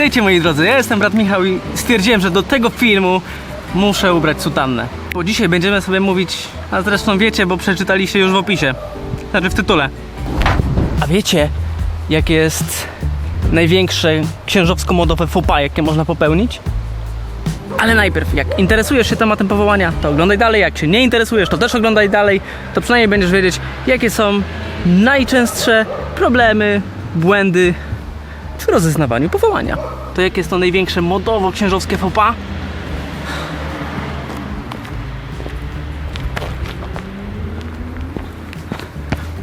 Witajcie moi drodzy, ja jestem brat Michał i stwierdziłem, że do tego filmu muszę ubrać sutannę. Bo dzisiaj będziemy sobie mówić, a zresztą wiecie, bo przeczytaliście już w opisie, znaczy w tytule. A wiecie, jakie jest największe księżowsko-modowe faux pas, jakie można popełnić? Ale najpierw, jak interesujesz się tematem powołania, to oglądaj dalej. Jak się nie interesujesz, to też oglądaj dalej. To przynajmniej będziesz wiedzieć, jakie są najczęstsze problemy, błędy w rozeznawaniu powołania. To jakie jest to największe modowo-księżowskie pas?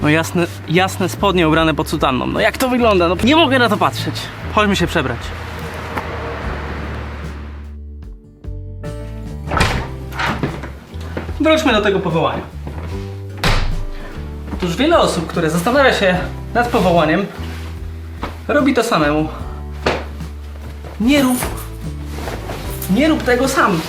No jasne, jasne spodnie ubrane pod sutanną. No jak to wygląda? No nie mogę na to patrzeć. Chodźmy się przebrać. Wróćmy do tego powołania. Otóż wiele osób, które zastanawia się nad powołaniem, robi to samemu. Nie rób. Nie rób tego sam.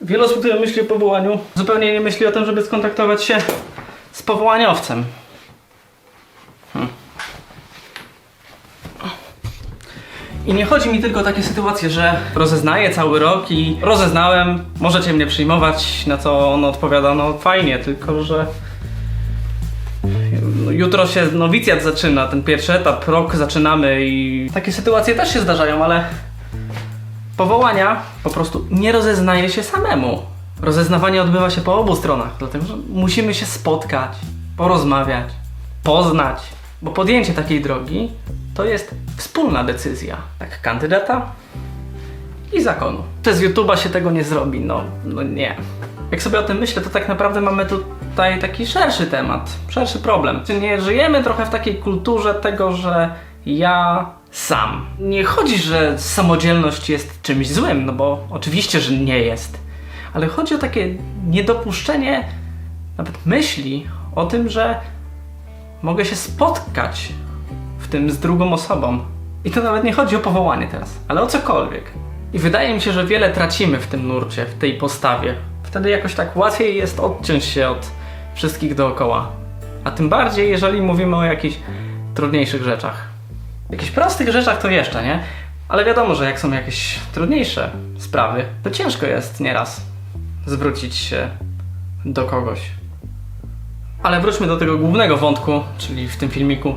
Wiele osób, które myśli o powołaniu, zupełnie nie myśli o tym, żeby skontaktować się z powołaniowcem. I nie chodzi mi tylko o takie sytuacje, że rozeznaję cały rok i rozeznałem, możecie mnie przyjmować, na co on odpowiada, no fajnie, tylko że jutro się nowicjat zaczyna, ten pierwszy etap, rok zaczynamy i takie sytuacje też się zdarzają, ale powołania po prostu nie rozeznaje się samemu. Rozeznawanie odbywa się po obu stronach, dlatego że musimy się spotkać, porozmawiać, poznać, bo podjęcie takiej drogi to jest wspólna decyzja, tak kandydata i zakonu. Przez YouTube'a się tego nie zrobi, no, no nie. Jak sobie o tym myślę, to tak naprawdę mamy tutaj taki szerszy temat, szerszy problem. Czy nie żyjemy trochę w takiej kulturze tego, że ja sam. Nie chodzi, że samodzielność jest czymś złym, no bo oczywiście, że nie jest. Ale chodzi o takie niedopuszczenie nawet myśli o tym, że mogę się spotkać w tym z drugą osobą. I to nawet nie chodzi o powołanie teraz, ale o cokolwiek. I wydaje mi się, że wiele tracimy w tym nurcie, w tej postawie. Wtedy jakoś tak łatwiej jest odciąć się od wszystkich dookoła. A tym bardziej, jeżeli mówimy o jakichś trudniejszych rzeczach. Jakichś prostych rzeczach to jeszcze, nie? Ale wiadomo, że jak są jakieś trudniejsze sprawy, to ciężko jest nieraz zwrócić się do kogoś. Ale wróćmy do tego głównego wątku, czyli w tym filmiku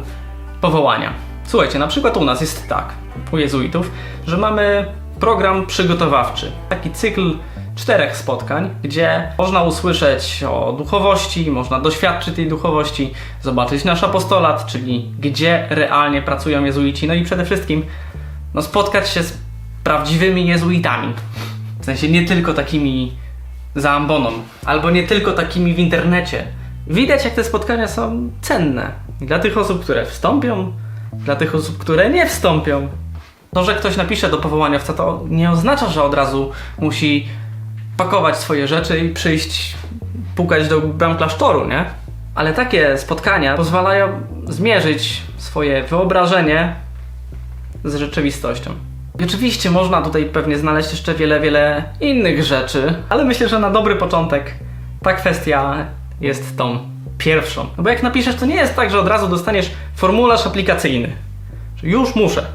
powołania. Słuchajcie, na przykład u nas jest tak, u jezuitów, że mamy program przygotowawczy. Taki cykl czterech spotkań, gdzie można usłyszeć o duchowości, można doświadczyć tej duchowości, zobaczyć nasz apostolat, czyli gdzie realnie pracują jezuici, no i przede wszystkim no, spotkać się z prawdziwymi jezuitami. W sensie nie tylko takimi za amboną, albo nie tylko takimi w internecie. Widać, jak te spotkania są cenne. Dla tych osób, które wstąpią, dla tych osób, które nie wstąpią. To, że ktoś napisze do powołaniowca, to nie oznacza, że od razu musi pakować swoje rzeczy i przyjść, pukać do bram klasztoru, nie? Ale takie spotkania pozwalają zmierzyć swoje wyobrażenie z rzeczywistością. I oczywiście można tutaj pewnie znaleźć jeszcze wiele, wiele innych rzeczy, ale myślę, że na dobry początek ta kwestia jest tą pierwszą. No bo jak napiszesz, to nie jest tak, że od razu dostaniesz formularz aplikacyjny. Że już muszę.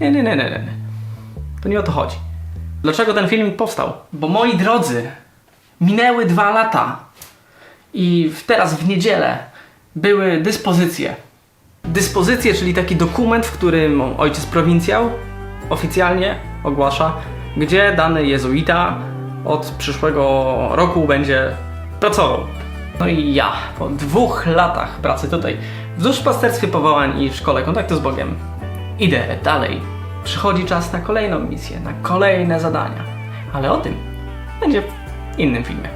Nie, nie, nie, nie, nie. To nie o to chodzi. Dlaczego ten filmik powstał? Bo moi drodzy, minęły dwa lata i teraz w niedzielę były dyspozycje. Dyspozycje, czyli taki dokument, w którym ojciec prowincjał oficjalnie ogłasza, gdzie dany jezuita od przyszłego roku będzie pracował. No i ja, po dwóch latach pracy tutaj w duszpasterstwie powołań i w szkole kontaktu z Bogiem, idę dalej. Przychodzi czas na kolejną misję, na kolejne zadania. Ale o tym będzie w innym filmie.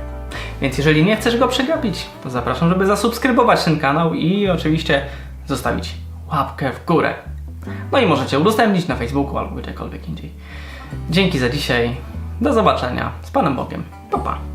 Więc jeżeli nie chcesz go przegapić, to zapraszam, żeby zasubskrybować ten kanał i oczywiście zostawić łapkę w górę. No i możecie udostępnić na Facebooku albo gdziekolwiek indziej. Dzięki za dzisiaj. Do zobaczenia. Z Panem Bogiem. Pa, pa.